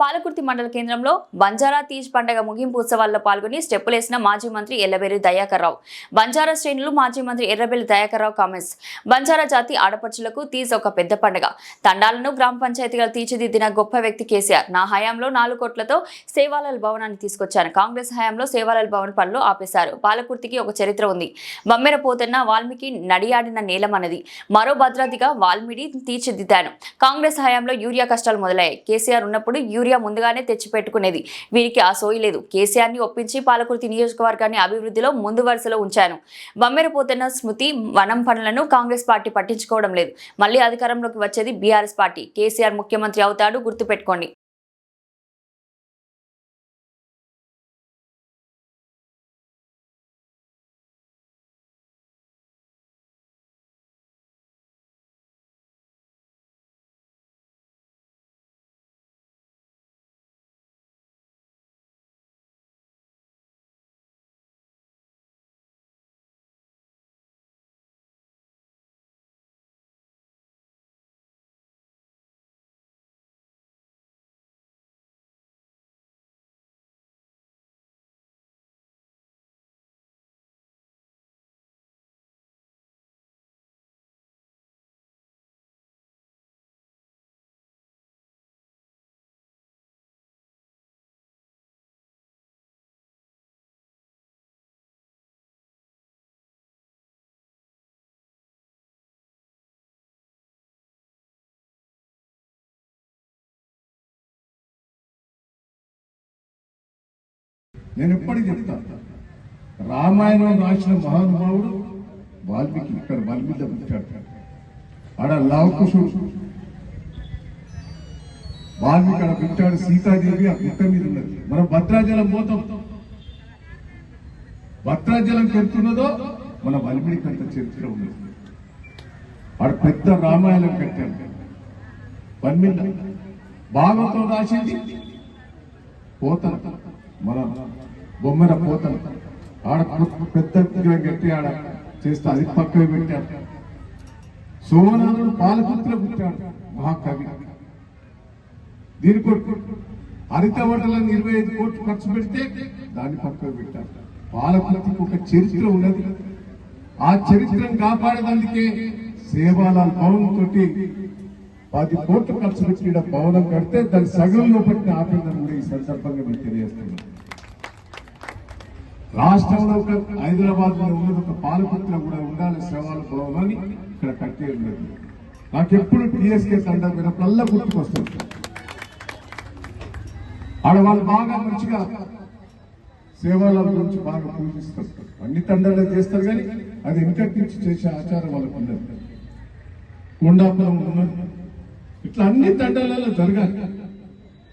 పాలకుర్తి మండల కేంద్రంలో బంజారా తీజ్ పండగ ముగింపు ఉత్సవాల్లో పాల్గొని స్టెప్పులేసిన మాజీ మంత్రి ఎర్రబెల్లి దయాకర్రావు. బంజారా శ్రేణులు మాజీ మంత్రి ఎర్రబెల్లి దయాకర్రావు కామెంట్స్. బంజారా జాతి ఆడపడుచులకు తీజ్ ఒక పెద్ద పండగ. తండాలను గ్రామ పంచాయతీగా తీర్చిదిద్దిన గొప్ప వ్యక్తి కేసీఆర్. నా హయాంలో నాలుగు కోట్లతో సేవాలాల్ భవనాన్ని తీసుకొచ్చాను కాంగ్రెస్ హయాంలో సేవాలాల్ భవన్ పనులు ఆపేశారు. పాలకుర్తికి ఒక చరిత్ర ఉంది. బమ్మెర పోతన్న వాల్మీకి నడియాడిన నేలమన్నది మరో భద్రతగా వాల్మీడి తీర్చిదిద్దాను. కాంగ్రెస్ హయాంలో యూరియా కష్టాలు మొదలయ్యాయి. కేసీఆర్ ఉన్నప్పుడు యూరియా ముందుగానే తెచ్చిపెట్టుకునేది. వీరికి ఆ సోయి లేదు. కేసీఆర్ని ఒప్పించి పాలకుర్తి నియోజకవర్గాన్ని అభివృద్ధిలో ముందు వరుసలో ఉంచాను. బమ్మెరపోతున్న స్మృతి వనం పనులను కాంగ్రెస్ పార్టీ పట్టించుకోవడం లేదు. మళ్ళీ అధికారంలోకి వచ్చేది బీఆర్ఎస్ పార్టీ. కేసీఆర్ ముఖ్యమంత్రి అవుతాడు గుర్తుపెట్టుకోండి. నేను ఎప్పటికీ చెప్తా. రామాయణం రాసిన మహానుభావుడు వాల్మీకి ఇక్కడ వాల్మీకి పుట్టాడు ఆడ లవకుశుడు. వాల్మీకి ఆడ పుట్టాడు సీతాదేవి ఆ గుట్ట మీద ఉన్నది. మనం భద్రాజలం పోతాం. భద్రాజలం పెడుతున్నదో మన వాల్మీకి అంత చరిత్ర ఉన్నది. ఆడ పెద్ద రామాయణం కట్టాడు వన్మిల్ల భాగవతం రాసింది. పోతాడు మన బొమ్మన పోతలు. ఆడ పెద్ద గట్టి ఆడ చేస్తే అది పక్కవి పెట్టాడు సోమనాథుడు పాలపుత్ర పుట్టాడు మహాకవి. దీని కొరకు హరిత వంటలను ఇరవై ఐదు కోట్లు ఖర్చు పెడితే దాన్ని పక్కన పెట్టారు. పాలపుత్రికి ఒక చరిత్ర ఉన్నది. ఆ చరిత్రను కాపాడేందుకే సేవాలాల్ భవన్ తోటి పది కోట్లు ఖర్చు పెట్టి ఈడ భవనం కడితే దాని సగంలో పట్టిన ఆపిందని కూడా ఈ సందర్భంగా మీకు తెలియజేస్తున్నాను రాష్ట్రంలో ఒక హైదరాబాద్లో ఉన్నది ఒక పాలపుత్ర కూడా ఉండాలి సేవాల భవనాన్ని అని ఇక్కడ కట్టేయడం లేదు నాకెప్పుడు టీఎస్కే తండ్రి వినప్పుడల్లా గుర్తుకొస్తుంది ఆడవాళ్ళు బాగా మంచిగా సేవల గురించి బాగా పూజిస్తారు. అన్ని తండాలు చేస్తారు కానీ అది వెనకటి నుంచి చేసే ఆచారం వాళ్ళకు ఉండదు. కొండాపురం ఉన్నది. ఇట్లా అన్ని తండాలలో జరగాలి.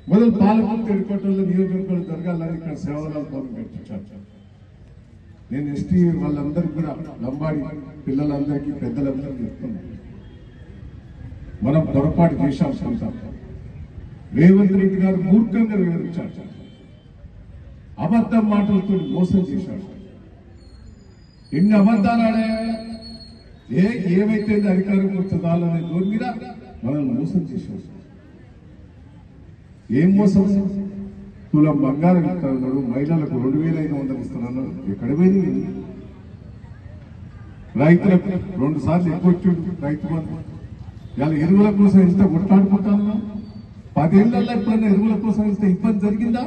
మొదలు పాలకులు ఎడుకోవటంలో నియోజకవర్గాలు జరగాలని ఇక్కడ సేవరాలు పనులు పెట్టించారు నేను ఎస్టీ వాళ్ళందరికీ కూడా లంబాడి పిల్లలందరికీ పెద్దలందరికీ చెప్తున్నాను. మనం పొరపాటు చేశాం సంతాపం రేవంత్ రెడ్డి గారు మూర్ఖంగా వివరించారు. అబద్ధం మాటలతో మోసం చేశాడు ఎన్ని అబద్ధాలు ఆడా ఏ ఏమైతే అధికారం వచ్చేదాలనే దోని మీద మనల్ని మోసం చేసేవాడు ఏం మోసం? తులం బంగారం ఇస్తున్నాడు మహిళలకు రెండు వేల ఐదు వందలు ఇస్తున్నాడు ఎక్కడ పోయింది? రైతులకు రెండు సార్లు ఎక్కువ వచ్చిండు రైతు బంధు. ఇలా ఎరువుల కోసం ఎంత కొట్లాడుకుంటాను పదేళ్ళలో ఎప్పుడైనా ఎరువుల కోసం ఇస్తే ఇబ్బంది జరిగిందా?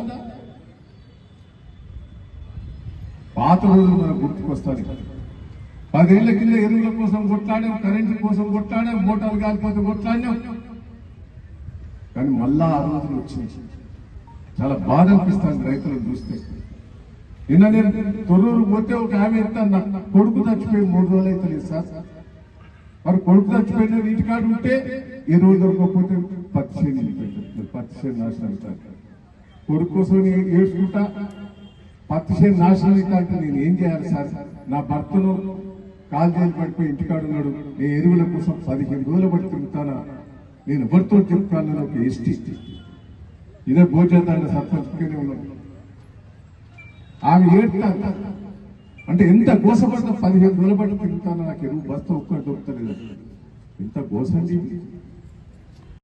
పాత రోజులు మనకు గుర్తుకొస్తాయి. పదేళ్ళ కింద ఎరువుల కోసం కొట్లాడాం కరెంటు కోసం కొట్లాడాం మోటార్లు కాలిపోతే కొట్లాడాం కానీ మళ్ళా ఆ రోజులు వచ్చింది చాలా బాధ అనిపిస్తాను రైతులను చూస్తే. నిన్న నేను తొర్రూరు పోతే ఒక ఆమె ఎంత కొడుకు చచ్చిపోయి మూడు రోజులు అవుతుంది సార్. మరి కొడుకు చచ్చిపోయిన నీటి కాడు ఉంటే ఈ రోజు దొరకకపోతే పత్తి చేను పత్తి నాశనం అవుతాను కొడుకు కోసం ఏడ్చుకుంటా పత్తి నాశనం అయితే నేను ఏం చేయాలి సార్? నా భర్తను కాలు చేసి పడిపోయి ఇంటికాడున్నాడు నేను ఎరువుల కోసం పదిహేను రోజులు పట్టి తిరుగుతానా? నేను ఎవరితో చెప్తాను? ఒక ఎస్టీ. ఇదే భోజనండ సర్పంచ్గానే ఉన్నాడు ఆమె ఏడుతా అంటే. ఎంత గోసపడతా పదిహేను రోజులు పట్టి తిరుగుతాను? నాకు ఎరువు బస్తా ఒక్కటి దొరుకుతలేదు. ఎంత గోసండి.